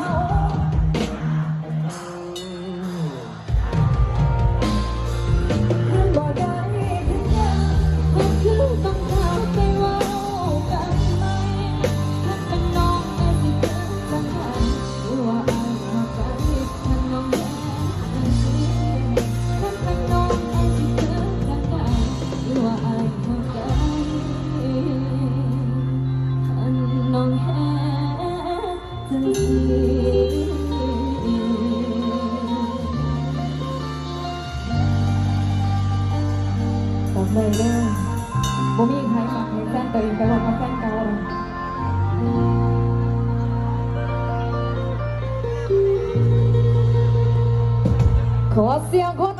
Oh. ำเลยเด้อบ่มีใครหมักให้แฟนตัวเองไปบอกกับแฟนเก่าหรอกขอเสียงคน